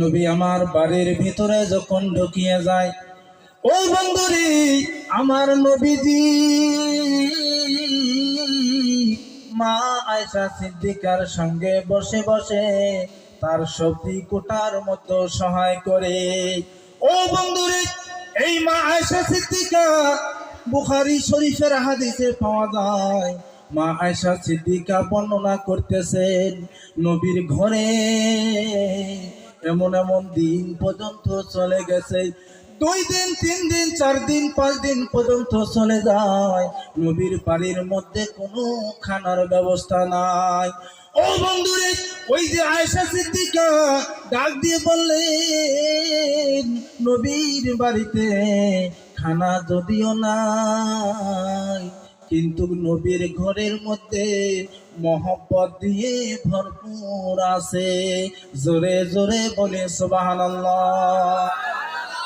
নবী আমার বাড়ির ভিতরে যখন ঢুকিয়ে যায়, ও বন্ধুরি, আমার নবীজি, মা আয়সা সিদ্দিকার সঙ্গে বসে বসে তার সবজি কোটার মতো সহায় করে, ও বন্ধুরে, এই মা আয়সা সিদ্দিকা, বুখারি শরীফের হাদিসে পাওয়া যায় মা আয়সা সিদ্দিকা বর্ণনা করতেছেন, নবীর ঘরে এমন এমন দিন পর্যন্ত চলে গেছে। দুই দিন, তিন দিন, চার দিন, পাঁচ দিন পর্যন্ত চলে যায়। নবীর বাড়ির মধ্যে কোনো খানার ব্যবস্থা নাই। ও বন্ধুরে, ওই যে আয়সা সিদ্দিকা ডাক দিয়ে বললেন, নবীর বাড়িতে খানা যদিও নাই কিন্তু নবীর ঘরের মধ্যে মহব্বত দিয়ে ভরপুর আছে। জোরে জোরে বলে সুবাহান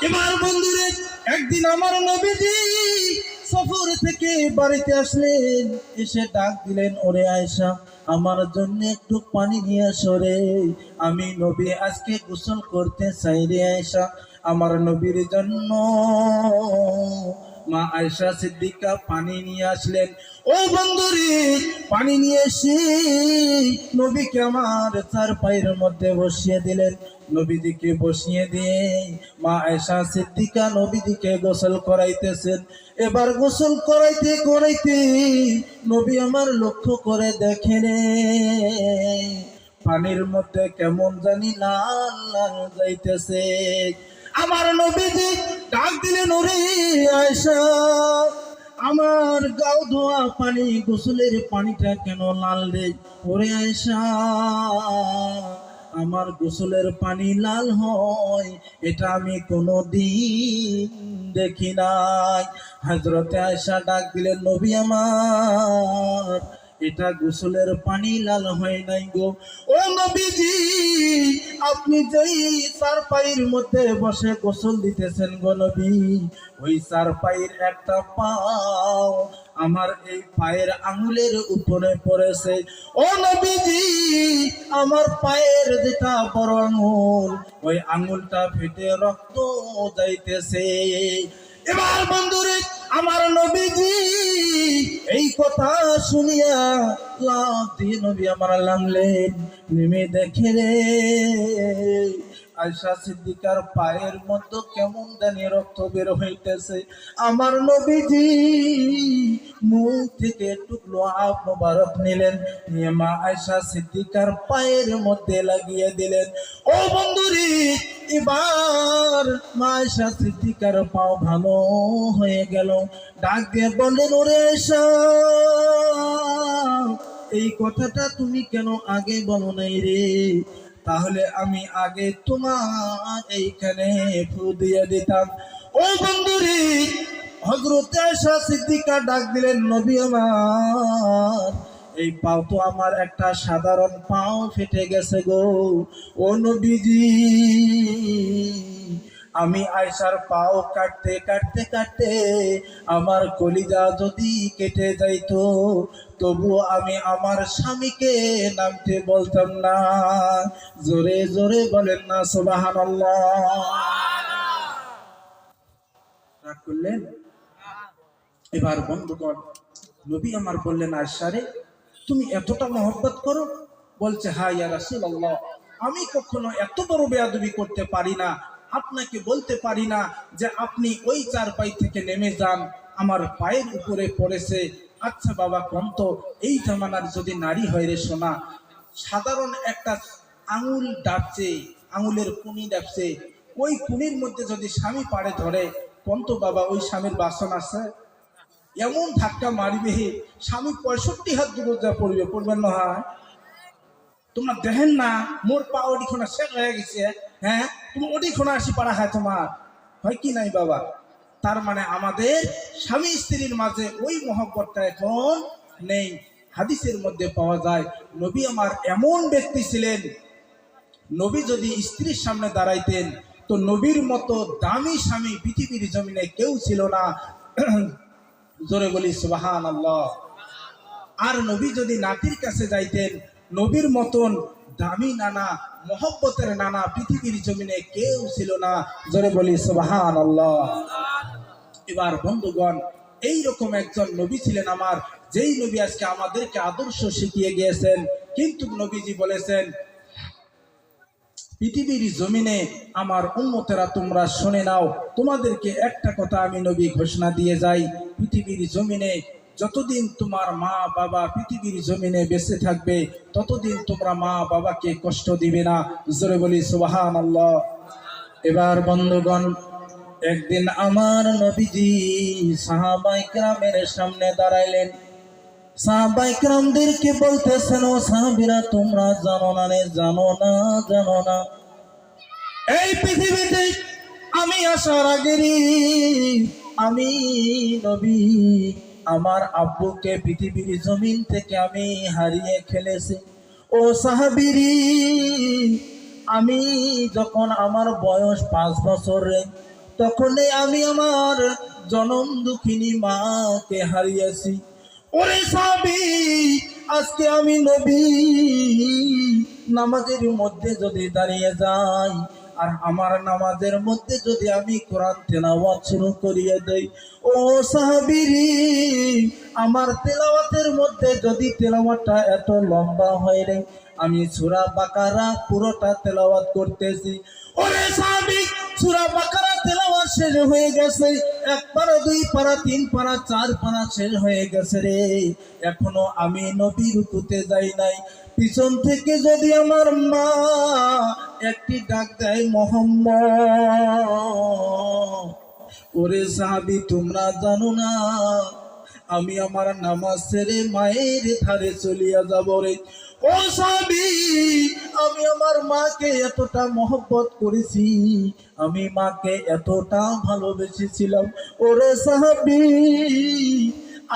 এবার বন্ধুরে, একদিন আমার নবীজি সফর থেকে বাড়িতে আসলেন। এসে ডাক দিলেন, ওরে আয়সা আমার জন্য একটু পানি নিয়ে আসো রে। আমি নবী আজকে গোসল করতে চাই রে আয়সা আমার নবীর জন্য মা আয়সা সিদ্দিকা পানি নিয়ে আসলেন। ও বন্ধুরি, পানি নিয়ে এসে নবীকে আমার চার পায়ের মধ্যে বসিয়ে দিলেন। নবীজিকে বসিয়ে দিয়ে মা আয়সা সিদ্দিকা নবীজিকে গোসল করাইতেছেন। এবার গোসল করাইতে করাইতে নবী আমার লক্ষ্য করে দেখে রে পানির মধ্যে কেমন জানি লাল লাল যাইতেছে। আমার নবীজি ডাক দিলেন, ওরে আয়সা আমার গাও ধোয়া পানি, গোসলের পানিটা কেন লাল রে? ওরে আয়সা আমার গোসলের পানি লাল হয়, এটা আমি কোনো দিন দেখি নাই। হাজরতে আয়সা ডাক দিলেন, নবী আমার এটা গোসলের পানি লাল হয় নাই গো। ও নবীজি, আপনি যেই চার পায়ের মধ্যে বসে গোসল দিতেছেন গো নবী, ওই চার পায়ের একটা পাও আমার এই পায়ের আঙুলের উপরে পড়েছে। ও নবীজি, আমার পায়ের যেটা বড় আঙুল, ওই আঙুলটা ফেটে রক্ত যাইতেছে। এবার বন্ধুরে, আমার নবীজি এই কথা শুনিয়া, লাভ দিয়ে নবী আমার নামলেন নেমে দেখে রে। আয়সা সিদ্দিকার পায়ের মধ্যে কেমন জানি রক্ত বের হইতেছে। আমার নবীজি মুখ থেকে টুকলো আপ মোবারক নিলেন, নিয়ে মা আয়সা সিদ্দিকার পায়ের মধ্যে লাগিয়ে দিলেন। ও বন্ধুরি, এবার মা আয়সা সিদ্দিকার পাও ভালো হয়ে গেল। ডাক দিয়ে বললেন, ওরে আয়সা, এই কথাটা তুমি কেন আগে বলো নাই রে? তাহলে আমি আগে তোমার এইখানে ফু দিয়ে দিতাম। ও বন্ধুরে হজরত সিদ্দিকা ডাক দিলেন, নবী আমার, এই পাও তো আমার একটা সাধারণ পাও ফেটে গেছে গো। ও নবীজি, আমি আয়সার পাও কাটতে কাটতে কাটতে আমার কলিজা যদি কেটে যাইতো তবু আমি আমার স্বামীকে নামতে বলতাম না। জোরে জোরে বলেন না সুবাহান করলেন? এবার বন্ধুগণ, নবী আমার বললেন, আয়সারে, তুমি এতটা মহব্বত করো? বলছে হ্যাঁ ইয়া রাসূলুল্লাহ, আমি কখনো এত বড় বেয়াদবি করতে পারি না। আপনাকে বলতে পারি না যে আপনি ওই চার পাই থেকে নেমে যান, আমার পায়ের উপরে পড়েছে আচ্ছা বাবা কন্ত এই জামানার যদি নারী হয় রে সোনা, সাধারণ একটা আঙুল ডাবছে, আঙুলের কুনি ডাবছে, ওই কুনির মধ্যে যদি স্বামী পাড়ে ধরে কন্ত বাবা, ওই স্বামীর বাসন আছে? এমন ধাক্কা মারিবে, স্বামী পঁয়ষট্টি হাত দূর যা পড়বে, পড়বেন না হয় তোমরা দেখেন না, মোর পা ওডিখোনা শেষ হয়ে গেছে হ্যাঁ? তুমি ওডিখোনা আসি পারা হয় তোমার। হয় কি নাই বাবা? তার মানে আমাদের স্বামী স্ত্রীর মাঝে ওই মহব্বতটা এখন নেই। হাদিসের মধ্যে পাওয়া যায়, নবী আমার এমন ব্যক্তি ছিলেন, নবী যদি স্ত্রীর সামনে দাঁড়াইতেন, তো নবীর মতো দামি স্বামী পৃথিবীর জমিনে কেউ ছিল না। জোরে বলি সুবাহান আল্লাহ আর নবী যদি নাতির কাছে যাইতেন, নবীর মতন দামি নানা, মহব্বতের নানা পৃথিবীর জমিনে কেউ ছিল না। জোরে বলি সুবাহান এবার বন্ধুগণ এই রকম একজন নবী ছিলেন আমার, যেই নবী আজকে আমাদেরকে আদর্শ শিখিয়ে গিয়েছেন। কিন্তু নবীজি বলেছেন, পৃথিবীর জমিনে আমার উন্মতেরা তোমরা শুনে নাও, তোমাদেরকে একটা কথা আমি নবী ঘোষণা দিয়ে যাই। পৃথিবীর জমিনে যতদিন তোমার মা বাবা পৃথিবীর জমিনে বেঁচে থাকবে, ততদিন তোমরা মা বাবাকে কষ্ট দিবে না। জোরে বলি সুবাহান আল্লাহ এবার বন্ধুগণ, একদিন আমার নবীজি সাহাবাই গ্রামের সামনে দাঁড়াইলেন। সাহাবাইকরামদেরকে বলতেছেন, ও সাহাবিরা, তোমরা জানো না রে জানো না জানো না। এই পৃথিবীতে আমি আসার আগেরই আমি নবী আমার আব্বুকে পৃথিবীর জমিন থেকে আমি হারিয়ে খেলেছি ও সাহাবিরি, আমি যখন আমার বয়স পাঁচ বছরে তখনই আমি আমার জনম দুঃখিনী মাকে হারিয়েছি। ওরে সাবি আজকে আমি নবী, নামাজের মধ্যে যদি দাঁড়িয়ে যাই আর আমার নামাজের মধ্যে যদি আমি কোরআন তেলাওয়াত শুরু করিয়ে দেই, ও সাহাবিরি, আমার তেলাওয়াতের মধ্যে যদি তেলাওয়াতটা এত লম্বা হয় রে, আমি সুরা বাকারা পুরোটা তেলাওয়াত করতেছি। ওরে সাহাবি, সুরা বাকারা তেলাওয়াত শেষ হয়ে গেছে এক পারা দুই পারা তিন পারা চার পারা শেষ হয়ে গেছে রে। এখনও আমি নবী রুকুতে যাই নাই। পিছন থেকে যদি আমার মা একটি ডাক দেয় ওরে সাহাবি, তোমরা জানো না, আমি আমার নামাজ ছেড়ে মায়ের ধারে চলিয়া যাব রে। ও সাহাবি, আমি আমার মাকে এতটা মহব্বত করেছি, আমি মাকে এতটা ভালোবেসেছিলাম। ওরে সাহাবি,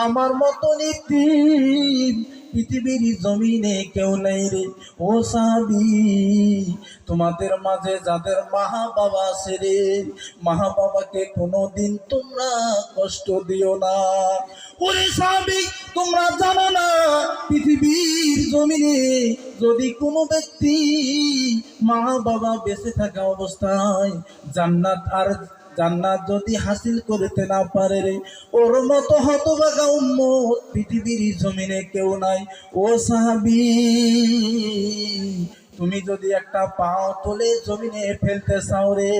আমার মতন ইতিম পৃথিবীর জমিনে কেউ নেই রে, ও সাহাবি তোমাদের মাঝে যাদের মাহা বাবা আছে রে মাহা বাবাকে কোনোদিন তোমরা কষ্ট দিও না। ওরে সাহাবি তোমরা জানো না, পৃথিবীর জমিনে যদি কোনো ব্যক্তি মা বাবা বেঁচে থাকা অবস্থায় জান্নাত আর জান্নাত যদি হাসিল করতে না পারে রে, ওর মতো হতবাগা উম্মত পৃথিবীর জমিনে কেউ নাই। ও সাহাবি, তুমি যদি একটা পাও তোলে জমিনে ফেলতে চাও রে,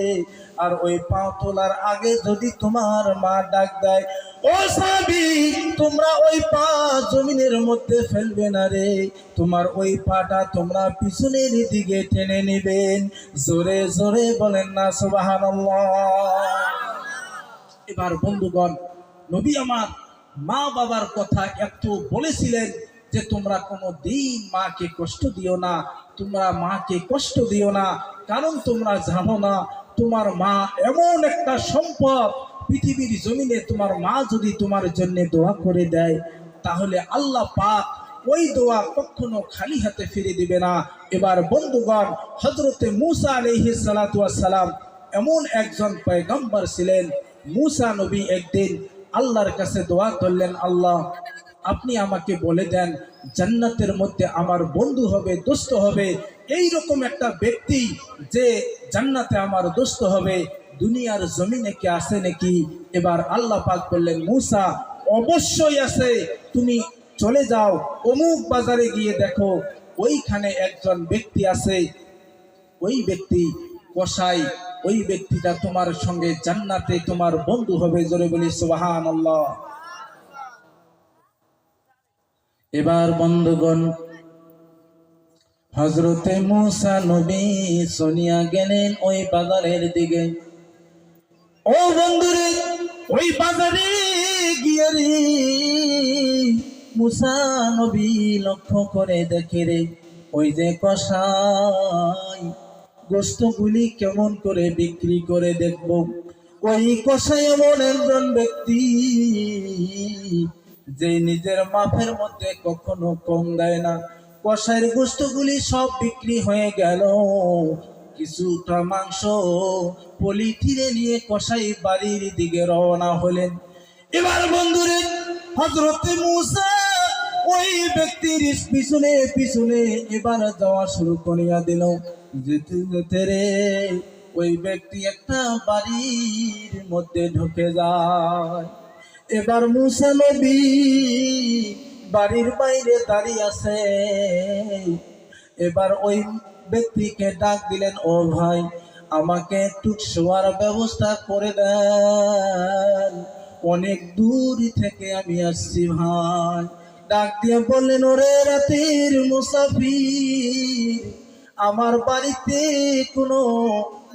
আর ওই পাও তোলার আগে যদি তোমার মা ডাক দেয়, ও সাবি তোমরা ওই পা জমিনের মধ্যে ফেলবে না রে। তোমার ওই পাটা তোমরা পিছনের দিকে টেনে নেবেন। জোরে জোরে বলেন না সুবাহান এবার বন্ধুগণ, নবী আমার মা বাবার কথা একটু বলেছিলেন যে, তোমরা কোনো দিন মাকে কষ্ট দিও না, তোমরা মাকে কষ্ট দিও না, কারণ তোমরা জানো না, তোমার মা এমন একটা সম্পদ পৃথিবীর জমিনে তোমার মা যদি তোমার জন্য দোয়া করে দেয়, তাহলে আল্লাহ পাক ওই দোয়া কখনো খালি হাতে ফিরে দিবে না। এবার বন্ধুগণ হজরতে মুসা আলহি সালাম এমন একজন পয়গম্বর ছিলেন, মুসা নবী একদিন আল্লাহর কাছে দোয়া করলেন, আল্লাহ, আপনি আমাকে বলে দেন, জান্নাতের মধ্যে আমার বন্ধু হবে, দোস্ত হবে। এই রকম একটা ব্যক্তি যে জান্নাতে আমার দোস্ত হবে দুনিয়ার জমিনে কি আছে নাকি? এবার আল্লাহ পাক বললেন, মুসা, অবশ্যই আছে। তুমি চলে যাও, অমুক বাজারে গিয়ে দেখো, ওইখানে একজন ব্যক্তি আছে। ওই ব্যক্তি কসাই, ওই ব্যক্তিটা তোমার সঙ্গে জান্নাতে তোমার বন্ধু হবে। জোরে বলি সুবাহান আল্লাহ এবার বন্ধুগণ হজরতে মুসা নবী সোনিয়া গেলেন ওই বাজারের দিকে। ও বন্ধুরে, ওই বাজারে গিয়ে রে। নবী লক্ষ্য করে দেখে রে, ওই যে কষাই গোস্তগুলি কেমন করে বিক্রি করে দেখব? ওই কষাই এমন একজন ব্যক্তি, যে নিজের মাফের মধ্যে কখনো কম দেয় না। কষাইয়ের গোস্তগুলি সব বিক্রি হয়ে গেল। কিছুটা মাংস পলিথিনে নিয়ে কষাই বাড়ির দিকে রওনা হলেন। এবার বন্ধুরে হজরতে মুসা ওই ব্যক্তির পিছনে পিছনে এবার যাওয়া শুরু করিয়া দিল। যেতে যেতে রে, ওই ব্যক্তি একটা বাড়ির মধ্যে ঢুকে যায়। এবার মুসা নবী বাড়ির বাইরে দাঁড়িয়ে আছে। এবার ওই ব্যক্তিকে ডাক দিলেন, ও ভাই, আমাকে একটু শোয়ার ব্যবস্থা করে দেন। অনেক দূর থেকে আমি আসছি ভাই। ডাক দিয়ে বললেন, ওরে রাতের মুসাফির, আমার বাড়িতে কোনো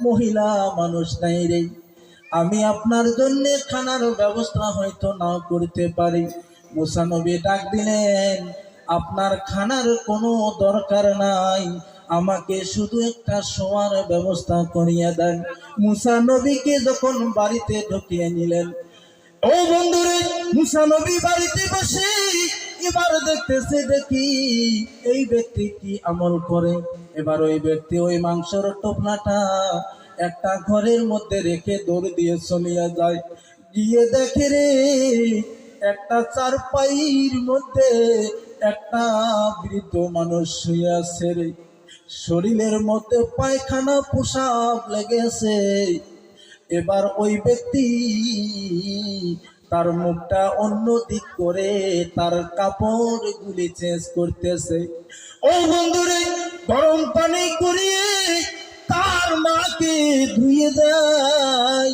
মহিলা মানুষ নাই রে। আমি আপনার জন্য খানার ব্যবস্থা হয়তো না করতে পারি। মুসানবী ডাক দিলেন, আপনার খানার কোনো দরকার নাই। আমাকে শুধু একটা শোয়ার ব্যবস্থা করিয়া দেন। মুসা নবীকে যখন বাড়িতে ঢুকিয়ে নিলেন, ও বন্ধুরে, মুসা নবী বাড়িতে বসে এবার দেখতেছে দেখি এই ব্যক্তি কি আমল করে। এবার ওই ব্যক্তি ওই মাংসর টোপনাটা একটা ঘরের মধ্যে রেখে দৌড় দিয়ে চলিয়া যায়। গিয়ে দেখে রে, একটা চারপাইয়ের মধ্যে একটা বৃদ্ধ মানুষ শুয়ে আছে রে। শরীরের মধ্যে পায়খানা, পোশাক লেগেছে। এবার ওই ব্যক্তি তার মুখটা অন্য দিক করে তার কাপড় গুলি চেঞ্জ করতেছে। ও বন্ধুরে, গরম পানি করিয়ে তার মাকে ধুয়ে দেয়।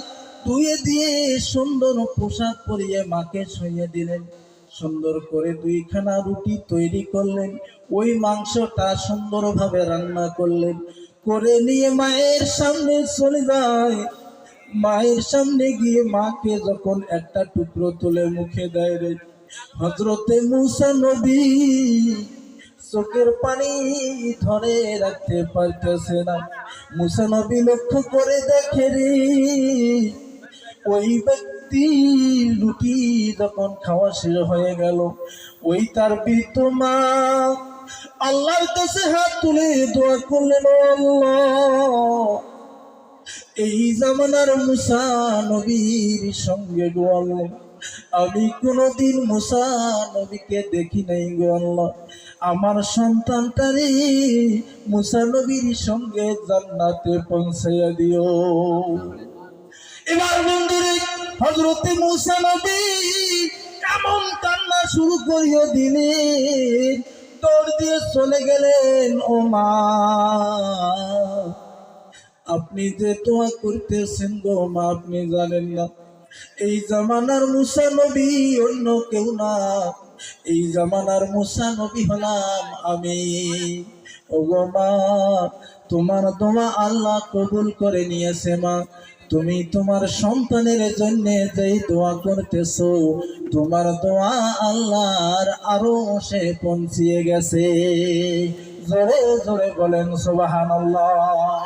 ধুয়ে দিয়ে সুন্দর পোশাক পরিয়ে মাকে শুয়ে দিলেন। সুন্দর করে দুইখানা রুটি তৈরি করলেন। ওই মাংসটা সুন্দরভাবে রান্না করলেন। করে নিয়ে মায়ের সামনে চলে যায়। মায়ের সামনে গিয়ে মাকে যখন একটা টুকরো তুলে মুখে দেয় রে হজরতে মুসা নবী চোখের পানি ধরে রাখতে পারতেছে না। মুসা নবী লক্ষ্য করে দেখে রে ওই ব্যক্তি রুটি যখন খাওয়া শেষ হয়ে গেল, ওই তার বৃদ্ধ মা আল্লাহর কাছে হাত তুলে দোয়া করলেন আল্লাহ, এই জামানার মুসা নবীর সঙ্গে গো আল্লাহ, আমি কোনোদিন মুসা নবীকে দেখি নাই গো আল্লাহ, আমার সন্তানটারে মুসা নবীর সঙ্গে জান্নাতে পৌঁছাইয়া দিও। এবার বন্ধুরে হজরতে মুসা নবী এমন কান্না শুরু করিয়ে দিলেন। দৌড় দিয়ে চলে গেলেন, ও মা, আপনি যে তোয়া করতেছেন গো মা, আপনি জানেন না, এই জামানার মুসা নবী অন্য কেউ না, এই জামানার মুসা নবী হলাম আমি। ও গো মা, তোমার দোয়া আল্লাহ কবুল করে নিয়েছে মা তুমি তোমার সন্তানের জন্য যেই দোয়া করতেছ, তোমার দোয়া আল্লাহর আরও সে পৌঁছিয়ে গেছে। জোরে জোরে বলেন সুবহানাল্লাহ।